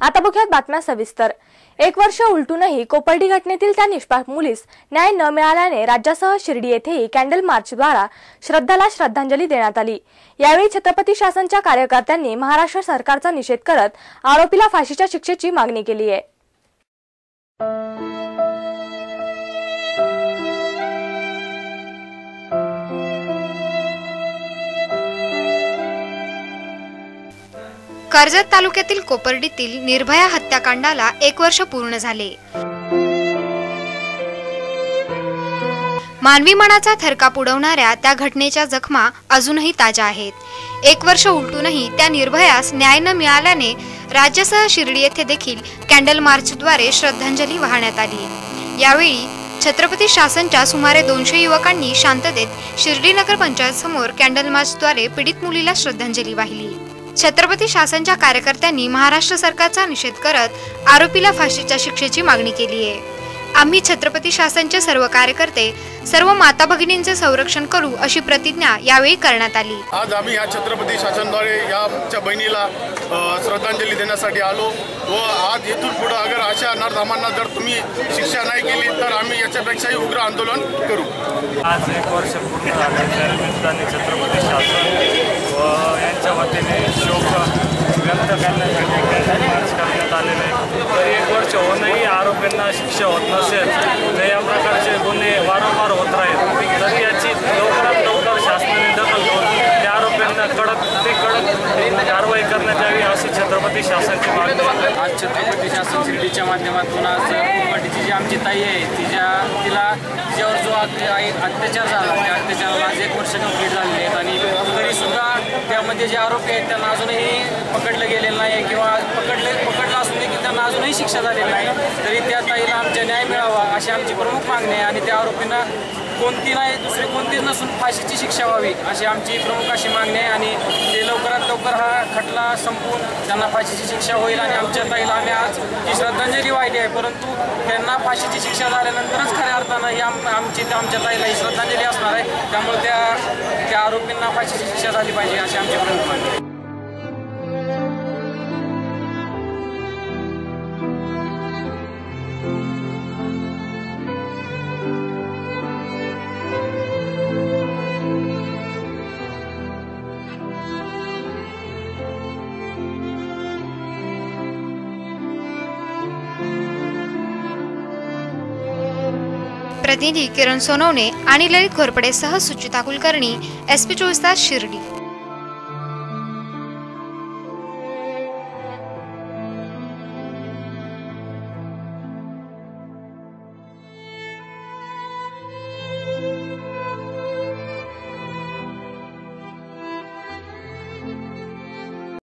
आता बघूयात बातम्या सविस्तर. एक वर्ष उलटूनही कोपर्डी घटनेतील त्या निष्पाप मुलीस न्याय न मिळाल्याने राज्यासह शिर्डी येथेही कॅन्डल मार्चद्वारा श्रद्धाला श्रद्धांजली देण्यात आली. यावेळी छत्रपती शासनच्या कार्यकर्त्यांनी महाराष्ट्र सरकारचा निषेध करत आरोपीला फाशीच्या शिक्षेची मागणी केली आहे कर्जत तालुक्यातील कोपर्डीतील निर्भया हत्याकांडाला एक वर्ष पूर्ण झाले. मानवी मनाचा थरकाप उडवणाऱ्या त्या घटनेच्या जखमा अजूनही ताज्या आहेत. एक वर्ष उलटूनही त्या निर्भयास न्याय न मिळाल्याने राज्यासह शिर्डी येथे देखील कॅन्डल मार्चद्वारे श्रद्धांजली वाहण्यात आली. यावेळी छत्रपती शासनच्या सुमारे दोनशे युवकांनी शांततेत शिर्डी नगर पंचायत समोर कॅन्डल मार्चद्वारे पीडित मुलीला श्रद्धांजली वाहिली. छत्रपती शासनच्या कार्यकर्त्यांनी महाराष्ट्र सरकारचा निषेध करत आरोपीला फाशीच्या शिक्षेची मागणी केली आहे. आम्ही छत्रपती शासनचे सर्व कार्यकर्ते सर्व माता भगिनींचे संरक्षण करू अशी प्रतिज्ञा यावेळी करण्यात आली. आज आम्ही ह्या छत्रपती शासनद्वारे या बहिणीला श्रद्धांजली देण्यासाठी आलो व आज येथून पुढं अगर अशा अनारधामांना जर तुम्ही शिक्षा नाही केली तर आम्ही याच्यापेक्षाही उग्र आंदोलन करू. आज एक वर्ष पूर्ण झाले छत्रपती शासन व वतीने शोक व्यक्त करण्यासाठी मार्च करण्यात आलेले आहे. तरी एक वर्ष होऊनही आरोपींना शिक्षा होत नसेल तर या प्रकारचे गुन्हे वारंवार होत राहील. तरी याची लवकरात लवकर शासनाने दखल घेऊन त्या आरोपींना कडक ते कडक कारवाई करण्यात यावी अशी छत्रपती शासनाची मागणी आज छत्रपती शासन शिर्डीच्या माध्यमातून आज कुटुंबाची जी आमची ताई आहे तिच्या तिला तिच्यावर जो अत्या- अत्याचार झाला त्या अत्याचाराला आज एक वर्ष कंप्लीट झालेली आहे. त्यामध्ये जे आरोपी आहेत त्यांना अजूनही पकडलं गेलेलं नाही किंवा पकडले पकडलं असून की त्यांना अजूनही शिक्षा झालेली नाही. तरी त्या ताईला आमच्या न्याय मिळावा अशी आमची प्रमुख मागणी आहे आणि त्या आरोपींना कोणती नाही दुसरी कोणतीच नसून फाशीची शिक्षा व्हावी अशी आमची प्रमुख अशी मागणी आहे. आणि ते लवकरात लवकर हा खटला संपून त्यांना फाशीची शिक्षा होईल आणि आमच्या ताईला आम्ही आज ही श्रद्धांजली वाहिली आहे. परंतु त्यांना फाशीची शिक्षा झाल्यानंतरच खऱ्या अर्थानं ही आम आमची आमच्या ताईला ही श्रद्धांजली असणार आहे. त्यामुळे त्या त्या आरोपींना फाशीची शिक्षा झाली पाहिजे अशी आमची प्रमुख मागणी आहे. प्रतिनिधी किरण सोनवणे आणि ललित खोरपडे सह सुचिता कुलकर्णी एस पी चोवीस तास शिर्डी.